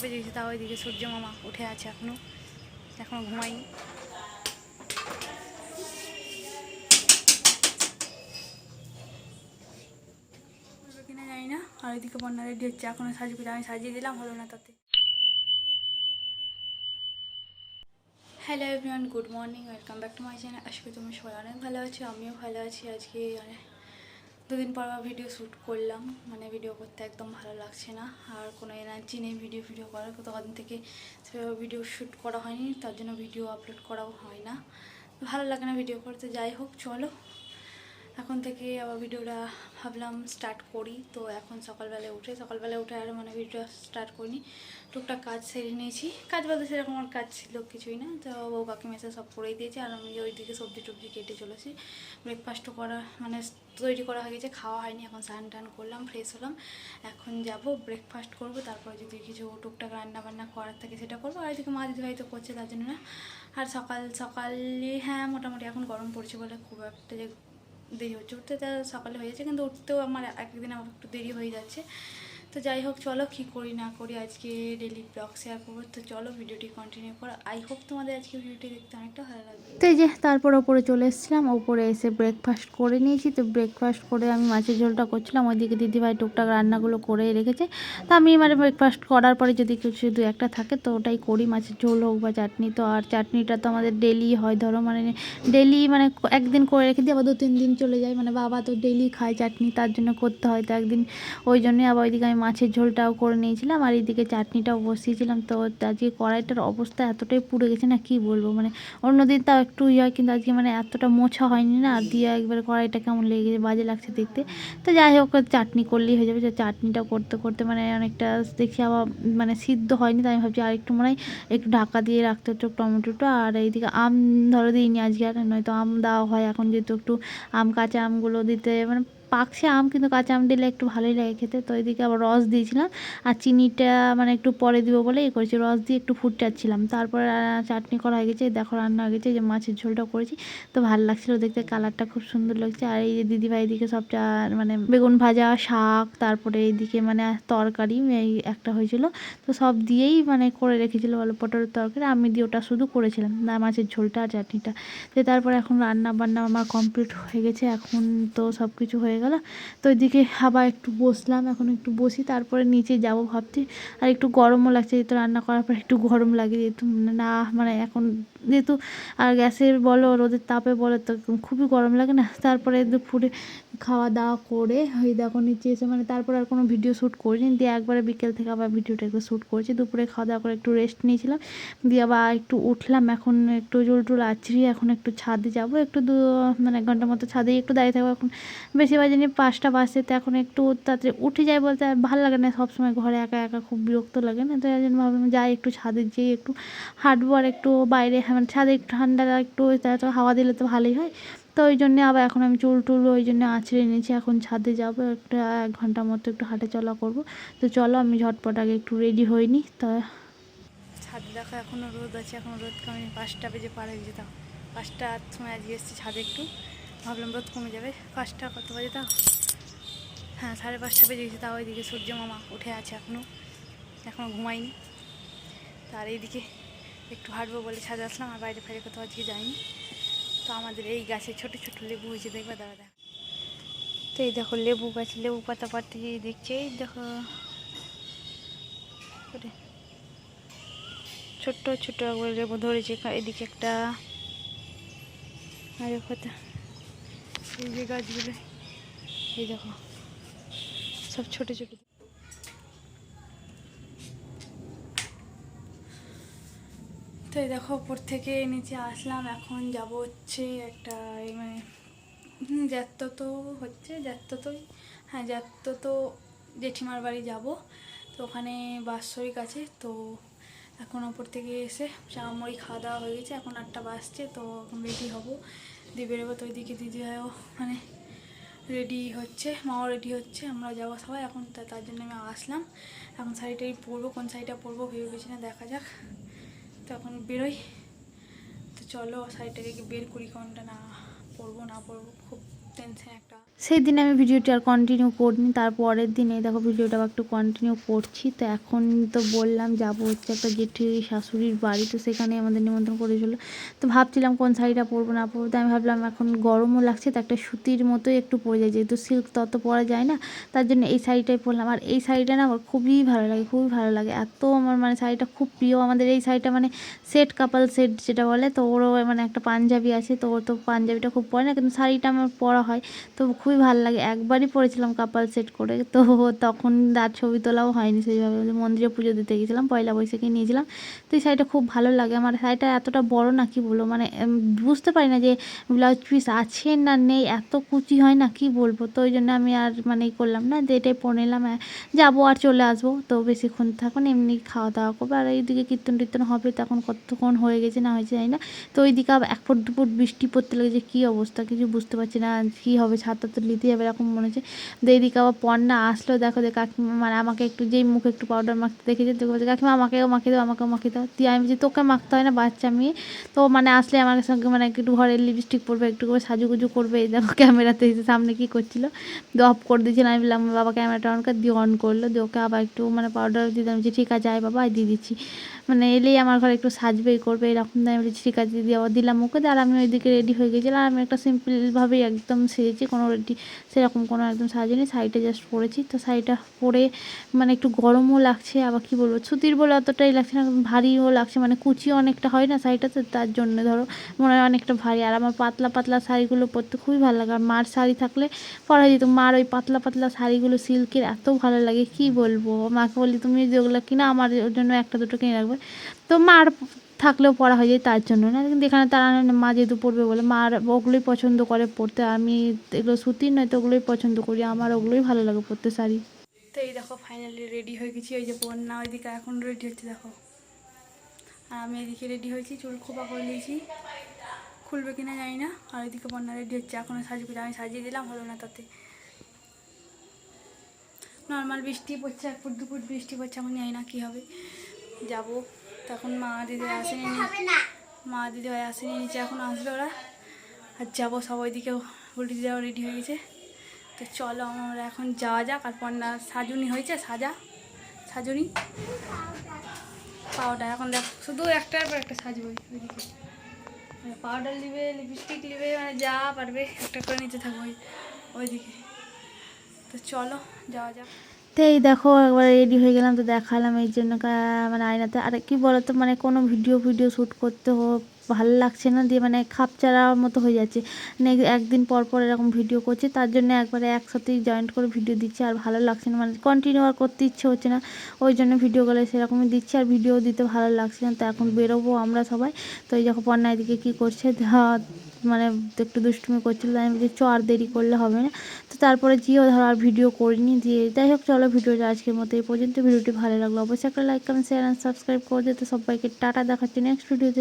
পাঁচটা বেজে তাও ওইদিকে সূর্য মামা উঠে আছে এখনও এখনও ঘুমাইনি কিনা জানি না, আর ওইদিকে বন্যা রেডি হচ্ছে এখনও সাজবে, আমি সাজিয়ে দিলাম, হলো না তাতে। Hello everyone good morning welcome back to my channel আজকে তুমি সবাই অনেক ভালো আছো, আমিও ভালো আছি, আজকে অনেক দুদিন পর আবার ভিডিও শ্যুট করলাম। মানে ভিডিও করতে একদম ভালো লাগছে না। আর কোনো এনার্জি নেই ভিডিও ভিডিও করার। তখন থেকে সেভাবে ভিডিও শ্যুট করা হয়নি, তার জন্য ভিডিও আপলোড করাও হয় না। ভালো লাগে না ভিডিও করতে। যাই হোক, চলো। এখন থেকে আবার ভিডিওটা ভাবলাম স্টার্ট করি। তো এখন সকালবেলায় উঠে সকালবেলায় উঠে আর মানে ভিডিও স্টার্ট করিনি। টুকটাক কাজ সেরে নিয়েছি। কাজ বলতে সেরকম আমার কাজ ছিল কিছুই না। তো বউ কাকি মেসে সব করেই দিয়েছে। আর আমি ওইদিকে সবজি টবজি কেটে চলেছি। ব্রেকফাস্টও করা মানে তৈরি করা হয়ে গেছে। খাওয়া হয়নি। এখন স্নান টান করলাম ফ্রেশ হলাম। এখন যাব ব্রেকফাস্ট করব। তারপরে যদি কিছু টুকটাক রান্না বান্না করার থাকে সেটা করব। আর এদিকে মা দিদিভাই তো করছে, তার জন্য না। আর সকাল, সকালে হ্যাঁ মোটামুটি এখন গরম পড়ছে বলে খুব একটা যে দেরি হচ্ছে। উঠতে সকালে হয়ে যাচ্ছে কিন্তু উঠতেও আমার একদিন আমার একটু দেরি হয়ে যাচ্ছে। তো যাই হোক, চলো কী করি না করি, আজকে ডেলি ব্লগ শেয়ার করব। তো চলো ভিডিওটি কন্টিনিউ করো। আই হোপ তোমাদের আজকে ভিডিওটি দেখতে অনেকটা ভালো লাগবে। তো এই যে, তারপর ওপরে চলে এসেছিলাম, ওপরে এসে ব্রেকফাস্ট করে নিয়েছি। তো ব্রেকফাস্ট করে আমি মাছের ঝোলটা করছিলাম, ওইদিকে দিদিভাই টুকটাক রান্নাগুলো করে রেখেছে। তো আমি মানে ব্রেকফাস্ট করার পরে যদি কিছু দু একটা থাকে, তো ওটাই করি। মাছের ঝোল হোক বা চাটনি, তো আর চাটনিটা তো আমাদের ডেলি হয়, ধরো মানে ডেলি মানে একদিন করে রেখে দিই, আবার দু তিন দিন চলে যায়। মানে বাবা তো ডেলি খায় চাটনি, তার জন্য করতে হয়, তো একদিন ওই জন্যই আবার ওইদিকে আমি মাছের ঝোলটাও করে নিয়েছিলাম আর এইদিকে চাটনিটাও বসিয়েছিলাম। তো আজকে কড়াইটার অবস্থা এতটাই পুড়ে গেছে না, কি বলব? মানে অন্যদিন তাও একটু ইয়ে হয়, কিন্তু আজকে মানে এতটা মোছা হয়নি না, আর দিয়ে একবার কড়াইটা কেমন লেগে গেছে বাজে লাগছে দেখতে। তো যাই হোক, চাটনি করলেই হয়ে যাবে। চাটনিটা করতে করতে মানে অনেকটা দেখি আবার মানে সিদ্ধ হয়নি, তাই আমি ভাবছি আর একটু মনে হয় একটু ঢাকা দিয়ে রাখতে হচ্ছে টমেটোটা। আর এইদিকে আম ধরো দিইনি আজকে আর, নয়তো আম দেওয়া হয়। এখন যেহেতু একটু আম, কাঁচা আমগুলো দিতে মানে পাকছে আম, কিন্তু কাঁচা আম দিলে একটু ভালোই লাগে খেতে। তো এদিকে আবার রস দিয়েছিলাম। আর চিনিটা মানে একটু পরে দিব বলে এ করেছি। রস দিয়ে একটু ফুটাচ্ছিলাম তারপরে চাটনি করা হয়ে গেছে, দেখো রান্না হয়ে গেছে যে মাছের ঝোলটা করেছি। তো ভালো লাগছিল দেখতে, কালারটা খুব সুন্দর লাগছে। আর এই যে দিদিভাই এদিকে সব মানে বেগুন ভাজা, শাক, তারপরে এইদিকে মানে তরকারি, এই একটা হয়েছিল। তো সব দিয়েই মানে করে রেখেছিল বলো পটলের তরকারি। আমি দিয়ে ওটা শুধু করেছিলাম, না মাছের ঝোলটা আর চাটনিটা। তো তারপরে এখন রান্না বান্না আমার কমপ্লিট হয়ে গেছে। এখন তো সব কিছু হয়ে গেল। তো ওইদিকে আবার একটু বসলাম, এখন একটু বসি, তারপরে নিচে যাব ভাবছি। আর একটু গরমও লাগছে, যেহেতু রান্না করার পর একটু গরম লাগে, যেহেতু না মানে এখন যেহেতু আর গ্যাসের বলো, রোদের তাপে বলো, তো খুবই গরম লাগে না। তারপরে দুপুরে খাওয়া দাওয়া করে ওই দেখো নিচে এসে মানে তারপর আর কোনো ভিডিও শ্যুট করিনি। দিয়ে একবারে বিকেল থেকে আবার ভিডিওটা একটু শ্যুট করেছি। দুপুরে খাওয়া দাওয়া করে একটু রেস্ট নিয়েছিলাম। দিয়ে আবার একটু উঠলাম। এখন একটু জল টুল আছড়িয়ে এখন একটু ছাদে যাব। একটু দু মানে এক ঘণ্টার মতো ছাদেই একটু দাঁড়িয়ে থাকব। এখন বেশি বাজেনি পাঁচটা বাজছে। তো এখন একটু তাড়াতাড়ি উঠে যায় বলতে আর ভালো লাগে না। সবসময় ঘরে একা একা খুব বিরক্ত লাগে না। তো এই জন্য ভাবলাম যাই একটু ছাদে যেয়ে একটু হাঁটবো আর একটু বাইরে। মানে ছাদে একটু ঠান্ডা, একটু হাওয়া দিলে তো ভালোই হয়। তো ওই জন্যে আবার এখন আমি চুল টুল ওই জন্য আছড়ে নিয়েছি এখন ছাদে যাব, একটা এক ঘণ্টার মতো একটু হাঁটা চলা করব। তো চলো আমি ঝটপট আগে একটু রেডি হইনি তা ছাদে দেখো এখনও রোদ আছে, এখন রোদ কমে পাঁচটা বেজে পার হয়ে যেতাম পাঁচটা সময় আজকে এসেছি ছাদে একটু। ভাবলাম রোদ কমে যাবে। পাঁচটা কত বাজে তাও? হ্যাঁ সাড়ে পাঁচটা বেজে গেছে, তাও ওইদিকে সূর্য মামা উঠে আছে এখনও এখনও ঘুমাইনি তার এইদিকে একটু হাঁটবো বলে ছাদে আসলাম, আর বাইরে ফাইরে কোথাও আজকে যাইনি। তো আমাদের এই গাছে ছোট ছোট লেবু হয়েছে, দেখবে দাদা? তো এই দেখো লেবু গাছ, লেবু পাতা পাতি দেখছে, এই দেখো। ছোট্ট ছোট্ট একবার লেবু ধরেছে এদিকে একটা আর পাতা। এই যে গাছগুলো, এই দেখো। সব ছোট ছোট। তো এই দেখো, উপর থেকে নিচে আসলাম, এখন যাব হচ্ছে একটা মানে যাত্রা তো হচ্ছে যাত্রা তো হ্যাঁ যাত্রা তো জেঠিমার বাড়ি যাব। তো ওখানে বাৎসরিক আছে, তো এখন ওপর থেকে এসে চামড়ি খাওয়া দাওয়া হয়ে গেছে, এখন আটটা বাজছে, তো এখন রেডি হব। দিয়ে বেরোবো তো ওইদিকে, দিদি ভাইও মানে রেডি হচ্ছে, মাও রেডি হচ্ছে, আমরা যাব সবাই। এখন তার জন্য আমি আসলাম। এখন শাড়িটাই পরবো, কোন শাড়িটা পরবো ভেবে পেয়েছি না, দেখা যাক। তো এখন বেরোই। তো চলো শাড়িটাকে বের করি কোনটা না পরবো না পরবো খুব টেনশন সেই দিন আমি ভিডিওটি আর কন্টিনিউ করিনি তারপরের দিনে দেখো ভিডিওটা আবার একটু কন্টিনিউ করছি। তো এখন তো বললাম, যাব হচ্ছে একটা জেঠি শাশুড়ির বাড়ি তো সেখানে আমাদের নিমন্ত্রণ করেছিল। তো ভাবছিলাম কোন শাড়িটা পরবো, না পরবো তো আমি ভাবলাম এখন গরমও লাগছে, তো একটা সুতির মতোই একটু পরে যায় যেহেতু সিল্ক তত পরা যায় না, তার জন্য এই শাড়িটাই পরলাম। আর এই শাড়িটা না আমার খুবই ভালো লাগে, খুবই ভালো লাগে। এত আমার মানে শাড়িটা খুব প্রিয়। আমাদের এই শাড়িটা মানে সেট কাপাল সেট যেটা বলে, তো ওরও মানে একটা পাঞ্জাবি আছে, তো ওর তো পাঞ্জাবিটা খুব পরে না, কিন্তু শাড়িটা আমার পরা হয়। তো খুবই ভালো লাগে। একবারই পরেছিলাম কাপাল সেট করে। তো তখন আর ছবি তোলাও হয়নি সেইভাবে। মন্দিরে পুজো দিতে গেছিলাম পয়লা বৈশাখে নিয়েছিলাম তো এই শাড়িটা খুব ভালো লাগে। আমার শাড়িটা এতটা বড় না কি বলব? মানে বুঝতে পারি না যে ব্লাউজ পিস আছে না নেই এত কুচি হয় না কি বলব? তো ওই জন্য আমি আর মানে করলাম না যে এটাই পরে নিলাম। আহ, যাব আর চলে আসব। তো বেশিক্ষণ থাকুন এমনি খাওয়া দাওয়া করব। আর এইদিকে কীর্তন টীর্তন হবে তখন কতক্ষণ হয়ে গেছে না হয়েছে জানি না। তো ওইদিকে এক ফুট দুপুট বৃষ্টি পড়তে লেগেছে কী অবস্থা? কিছু বুঝতে পারছি না কী হবে? ছাতা তো নিতে যাবে এরকম মনে হচ্ছে তো এইদিকে আবার পন্না আসলো দেখো যে কাকিমা মানে আমাকে একটু যেই মুখে একটু পাউডার মাখতে দেখেছে তো বলছে, কাকিমা, আমাকেও মাখিয়ে দাও, আমাকেও মাখিয়ে দাও। দিয়ে আমি যে তোকে মাখতে হয় না বাচ্চা মেয়ে? তো মানে আসলে আমার সঙ্গে মানে একটু ঘরে লিপস্টিক পরবে, একটু করে সাজুগুজু করবে, এই দেখো ক্যামেরাতে এসে সামনে কী করছিল। দিয়ে অফ করে দিয়েছিলাম আমি বললাম বাবা ক্যামেরাটা অন করে, দিয়ে অন করল, দিয়ে ওকে আবার একটু মানে পাউডার দিলাম যে ঠিক আছে, আয় বাবা দিয়ে দিচ্ছি। মানে এলেই আমার ঘরে একটু সাজবেই করবে, এরকম আমি বলেছি, ঠিক আছে, দিয়ে দিলাম ওকে। দিয়ে আর আমি ওইদিকে রেডি হয়ে গেছিলাম, আর আমি একটা সিম্পলভাবেই একদম সেজেছি, কোনো রেডি সেরকম কোনো একদম সাজিনি শাড়িটা জাস্ট পরেছি। তো শাড়িটা পরে মানে একটু গরমও লাগছে, আবার কি বলব, সুতির বলে অতটাই লাগছে না, ভারীও লাগছে মানে কুচি অনেকটা হয় না শাড়িটাতে তার জন্য ধরো, মনে হয় অনেকটা ভারী। আর আমার পাতলা পাতলা শাড়িগুলো পরতে খুবই ভালো লাগে। আর মার শাড়ি থাকলে পরা যেত, মার ওই পাতলা পাতলা শাড়িগুলো সিল্কের এত ভালো লাগে, কি বলব? মাকে বলি, তুমি যেগুলো কিনা, আমার জন্য একটা দুটো কিনে রাখবে। তো মার থাকলেও পড়া হয়ে যায় তার জন্য না। কিন্তু এখানে তারা মা যেহেতু পড়বে বলে মার ওগুলোই পছন্দ করে পড়তে। আমি এগুলো সুতির নয় তো ওগুলোই পছন্দ করি। আমার ওগুলোই ভালো লাগে পড়তে শাড়ি। তো এই দেখো ফাইনালি রেডি হয়ে গেছি। ওই যে বন্যা, ওইদিকে এখন রেডি হচ্ছে, দেখো। আর আমি এদিকে রেডি হয়েছি, চুল খোপা করে নিয়েছি। খুলবে কিনা জানি না, আর ওইদিকে বন্যা রেডি হচ্ছে। এখনও সাজবে আমি সাজিয়ে দিলাম, হলো না তাতে। নর্মাল বৃষ্টি পড়ছে, এক ফুট, দু ফুট বৃষ্টি পড়ছে এখন জানি না কী হবে। যাব। তখন মা দিদি আসেনি। মা দিদি ভাই আসেনি নিচে এখন আসবে ওরা। আর যাব সব ওইদিকে উল্টি যাওয়া রেডি হয়ে গেছে। তো চলো আমরা এখন যাওয়া যাক আর পন্না সাজুনি হয়েছে সাজা? সাজুনি? পাউডার এখন দেখ শুধু একটার পর একটা সাজবো ওইদিকে। পাউডার নিবে লিপস্টিক নিবে মানে যা পারবে একটা করে নিতে থাকব ওই ওইদিকে। তো চলো যাওয়া যাক। এই দেখো একবার রেডি হয়ে গেলাম তো দেখালাম এই জন্য মানে আয়নাতে। আর কি বলতো মানে কোনো ভিডিও ভিডিও শ্যুট করতে হো ভালো লাগছে না দিয়ে মানে খাপ খাপচারার মতো হয়ে যাচ্ছে। একদিন পর পর এরকম ভিডিও করছে, তার জন্য একবারে একসাথেই জয়েন্ট করে ভিডিও দিচ্ছে আর ভালো লাগছে না মানে কন্টিনিউ আর করতে ইচ্ছে হচ্ছে না। ওই জন্য ভিডিওগুলো সেরকমই দিচ্ছে আর ভিডিও দিতে ভালো লাগছে না, তো এখন বেরোবো আমরা সবাই। তো এই যখন পন্না এদিকে কী করছে মানে একটু দুষ্টুমি করছিল, তাই আমি চ আর দেরি করলে হবে না। তো তারপরে জিও ধরো আর ভিডিও করিনি, দিয়ে যাই হোক চলো ভিডিওটা আজকের মতো এই পর্যন্ত। ভিডিওটি ভালো লাগল অবশ্যই একটা like comment share and subscribe করে দিতে সবাইকে টাটা, দেখাচ্ছি নেক্সট ভিডিওতে